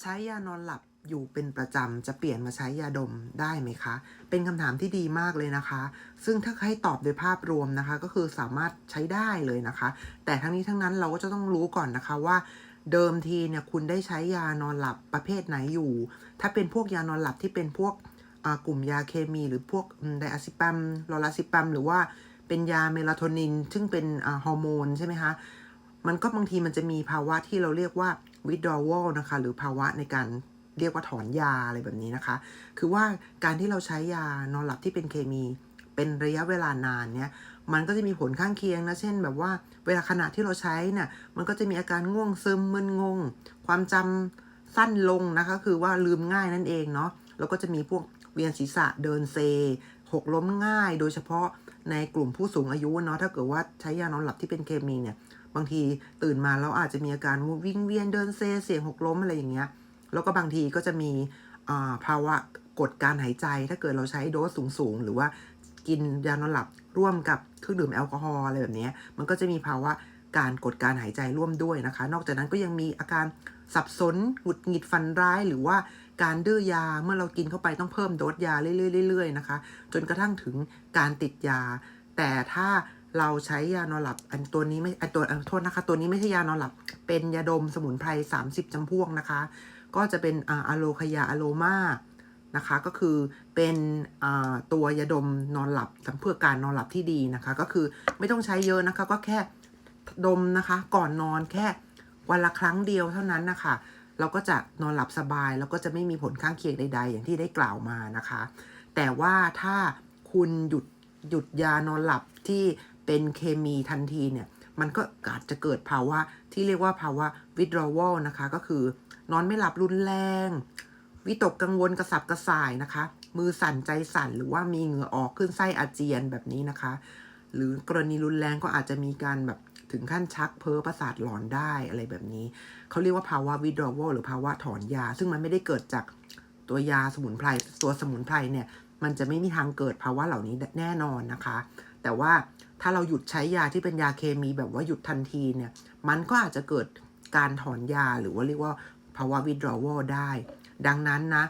ใช้ยานอนหลับอยู่เป็นประจำจะเปลี่ยนมาใช้ยาดมได้ไหมคะ เป็นคำถามที่ดีมากเลยนะคะ ซึ่งถ้าให้ตอบโดยภาพรวมนะคะ ก็คือสามารถใช้ได้เลยนะคะ แต่ทั้งนี้ทั้งนั้นเราก็จะต้องรู้ก่อนนะคะว่าเดิมทีเนี่ยคุณได้ใช้ยานอนหลับประเภทไหนอยู่ ถ้าเป็นพวกยานอนหลับที่เป็นพวกกลุ่มยาเคมี หรือพวกไดอะซิปัมลอราซิปัมหรือว่าเป็นยาเมลาโทนิน ซึ่งเป็นฮอร์โมนใช่ไหมคะ มันก็บางทีมันจะมีภาวะที่เราเรียกว่า withdrawal นะคะ หรือภาวะในการเรียกว่าถอนยาอะไรแบบนี้นะคะ คือว่าการที่เราใช้ยานอนหลับที่เป็นเคมี เป็นระยะเวลานานเนี่ย มันก็จะมีผลข้างเคียงนะ เช่น แบบว่าเวลาขณะที่เราใช้เนี่ย มันก็จะมีอาการง่วงซึมมึนงง ความจำสั้นลงนะคะ คือว่าลืมง่ายนั่นเองเนาะ แล้วก็จะมีพวกเวียนศีรษะเดินเซ หกล้มง่าย โดยเฉพาะในกลุ่มผู้สูงอายุเนาะ ถ้าเกิดว่าใช้ยานอนหลับที่เป็นเคมีเนี่ย บางทีตื่นมาแล้วอาจจะมีอาการวิ่งเวียนเดินเซเสียงหกล้มอะไรอย่างเงี้ย แล้วก็บางทีก็จะมีาภาวะกดการหายใจ ถ้าเกิดเราใช้โดสสูงๆ หรือว่ากินยานอนหลับร่วมกับเครื่องดื่มแอลกอฮอล์อะไรแบบเนี้ยมันก็จะมีภาวะการกดการหายใจร่วมด้วยนะคะ นอกจากนั้นก็ยังมีอาการสับสนหงุดหงิดฟันร้ายหรือว่าการดื้อยาเมื่อเรากินเข้าไปต้องเพิ่มโดสยาเรื่อยๆๆนะคะ จนกระทั่งถึงการติดยา แต่ถ้า เราใช้ยานอนหลับ อันตัวนี้ไม่อันตัวอันโทษนะคะ ตัวนี้ไม่ใช่ยานอนหลับ เป็นยาดมสมุนไพร 30จำพวกนะคะ ก็จะเป็นอะโลคยาอะโลมานะคะ ก็คือเป็นตัวยาดมนอนหลับสำเพื่อการนอนหลับที่ดีนะคะ ก็คือไม่ต้องใช้เยอะนะคะ ก็แค่ดมนะคะ ก่อนนอนแค่วันละครั้งเดียวเท่านั้นนะคะเราก็จะนอนหลับสบาย แล้วก็จะไม่มีผลข้างเคียงใด ๆ อย่างที่ได้กล่าวมานะคะ แต่ว่าถ้าคุณหยุดหยุดยานอนหลับที่ เป็นเคมีทันทีเนี่ยมันก็อาจจะเกิดภาวะที่เรียกว่าภาวะ withdrawal นะคะ ก็คือนอนไม่หลับรุนแรง วิตกกังวลกระสับกระส่ายนะคะ มือสั่นใจสั่นหรือว่ามีเหงื่อออกขึ้นไส้อาเจียนแบบนี้นะคะ หรือกรณีรุนแรงก็อาจจะมีการแบบถึงขั้นชักเพ้อประสาทหลอนได้อะไรแบบนี้ เขาเรียกว่าภาวะ withdrawal หรือภาวะถอนยา ซึ่งมันไม่ได้เกิดจากตัวยาสมุนไพรตัวสมุนไพรเนี่ย มันจะไม่มีทางเกิดภาวะเหล่านี้แน่นอนนะคะ แต่ว่าถ้าเราหยุดใช้ยาที่เป็นยาเคมีแบบว่าหยุดทันทีเนี่ย มันก็อาจจะเกิดการถอนยาหรือว่าเรียกว่าภาวะ withdrawal ได้ ดังนั้นนะ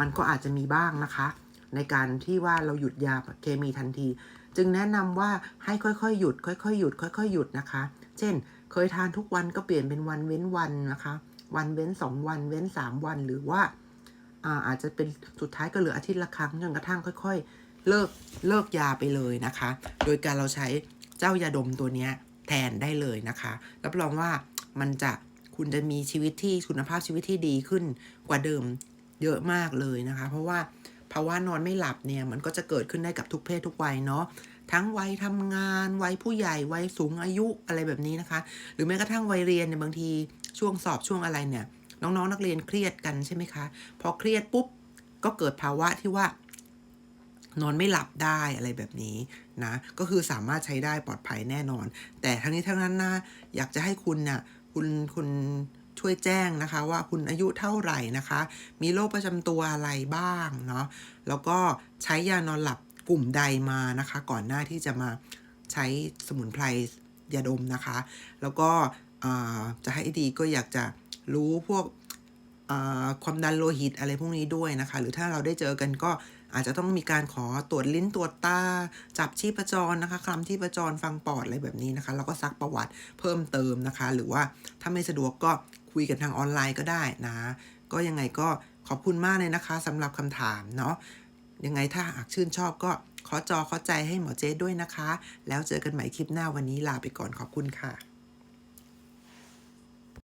มันก็อาจจะมีบ้างนะคะ ในการที่ว่าเราหยุดยาเคมีทันที จึงแนะนำว่าให้ค่อยๆ หยุด ค่อยๆ หยุด ค่อยๆ หยุดนะคะ เช่น เคยทานทุกวันก็เปลี่ยนเป็นวันเว้นวันนะคะ วันเว้นสองวันเว้นสามวันหรือว่าอาอาจจะเป็นสุดท้ายก็เหลืออาทิตย์ละครั้งจนกระทั่งค่อย ๆ เลิกเลิกยาไปเลยนะคะ โดยการเราใช้เจ้ายาดมตัวนี้แทนได้เลยนะคะ รับรองว่ามันจะคุณจะมีชีวิตที่คุณภาพชีวิตที่ดีขึ้นกว่าเดิมเยอะมากเลยนะคะ เพราะว่าภาวะนอนไม่หลับเนี่ยมันก็จะเกิดขึ้นได้กับทุกเพศทุกวัยเนาะทั้งวัยทำงานวัยผู้ใหญ่วัยสูงอายุอะไรแบบนี้นะคะ หรือแม้กระทั่งวัยเรียนเนี่ยบางทีช่วงสอบช่วงอะไรเนี่ย น้องๆนนักเรียนเครียดกันใช่ไหมคะ พอเครียดปุ๊บก็เกิดภาวะที่ว่า นอนไม่หลับได้อะไรแบบนี้นะ ก็คือสามารถใช้ได้ปลอดภัยแน่นอน แต่ทั้งนี้ทั้งนั้นนะอยากจะให้คุณน่ะคุณคุณช่วยแจ้งนะคะ ว่าคุณอายุเท่าไหร่นะคะ มีโรคประจำตัวอะไรบ้างเนาะแล้วก็ใช้ยานอนหลับกลุ่มใดมานะคะ ก่อนหน้าที่จะมาใช้สมุนไพรยาดมนะคะ แล้วก็จะให้ดีก็อยากจะรู้พวกความดันโลหิตอะไรพวกนี้ด้วยนะคะ หรือถ้าเราได้เจอกันก็ อาจจะต้องมีการขอตรวจลิ้นตรวจตา จับชีพจรนะคะคลำชีพจรฟังปอดอะไรแบบนี้นะคะแล้วก็ซักประวัติเพิ่มเติมนะคะ หรือว่าถ้าไม่สะดวกก็คุยกันทางออนไลน์ก็ได้นะ ก็ยังไงก็ขอบคุณมากเลยนะคะสำหรับคำถามเนาะยังไงถ้าหากชื่นชอบก็ขอจอขอใจให้หมอเจด้วยนะคะ แล้วเจอกันใหม่คลิปหน้าวันนี้ลาไปก่อนขอบคุณค่ะ